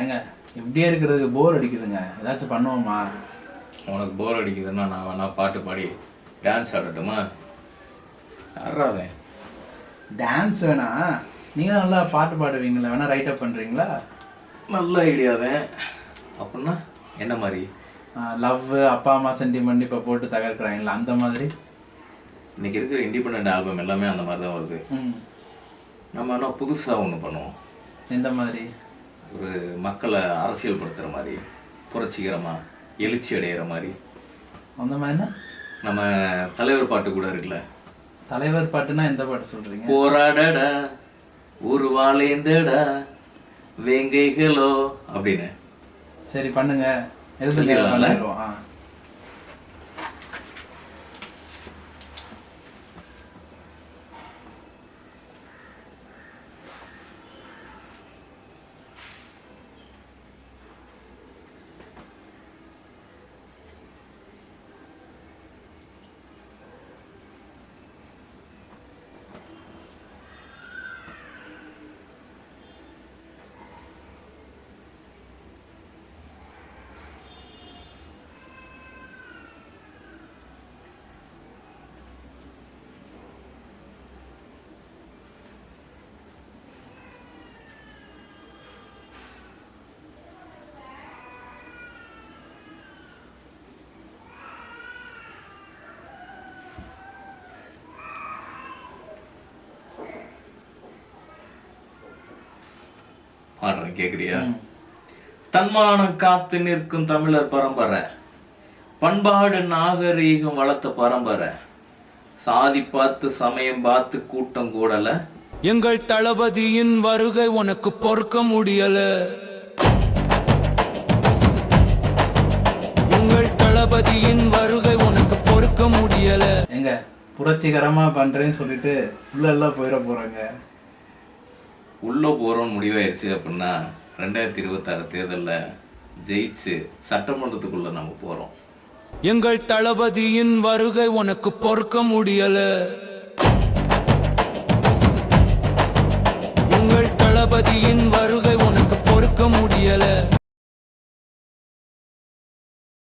ஏங்க இப்படியே இருக்கிறதுக்கு போர் அடிக்குதுங்க. ஏதாச்சும் பண்ணுவோமா? உனக்கு போர் அடிக்குதுன்னா நான் வேணா பாட்டு பாடி டான்ஸ் ஆடட்டுமா? ஆடுறாவே டான்ஸ் வேணா. நீங்கள் நல்லா பாட்டு பாடுவீங்களா வேணா ரைட் அப் பண்ணுறீங்களா நல்ல ஐடியாவே அப்படின்னா என்ன மாதிரி? லவ் அப்பா அம்மா சென்டிமெண்ட் இப்போ போட்டு தகர்க்குறாங்களா அந்த மாதிரி? இன்னைக்கு இருக்கிற இண்டிபெண்ட் ஆல்பம் எல்லாமே அந்த மாதிரி தான் வருது. நம்ம என்ன புதுசாக ஒன்று பண்ணுவோம். எந்த மாதிரி? ஒரு மக்களை அரசியல் படுத்துகிற மாதிரி புரட்சிகரமாக எழுச்சி அடையிற மாதிரி. அந்த மாதிரினா நம்ம தலைவர் பாட்டு கூட இருக்குல்ல. தலைவர் பாட்டுனா எந்த பாட்டு சொல்கிறீங்க போராடடா ஒரு வாழேந்தடா வேங்கைகளோ அப்படின்னு. சரி பண்ணுங்க. எழுதுங்க பாடுறேன் கேட்குறியா தன்மானம் காத்து நிற்கும் தமிழர் பரம்பரை. பண்பாடு நாகரீகம் வளர்த்த பரம்பரை. சாதி பார்த்து சமயம் பார்த்து கூட்டம் கூடல. எங்கள் தளபதியின் வருகை உனக்கு பொறுக்க முடியல. எங்கள் தளபதியின் வருகை உனக்கு பொறுக்க முடியல. எங்க? புரட்சிகரமா பண்றேன்னு சொல்லிட்டு உள்ள எல்லாம் போயிட போறாங்க. உள்ளே போறோம்னு முடிவாயிருச்சு அப்படின்னா ரெண்டாயிரத்தி இருபத்தாறு தேர்தலில் ஜெயிச்சு சட்டமன்றத்துக்குள்ளே நம்ம போகிறோம் எங்கள் தளபதியின் வருகை உனக்கு பொறுக்க முடியலை.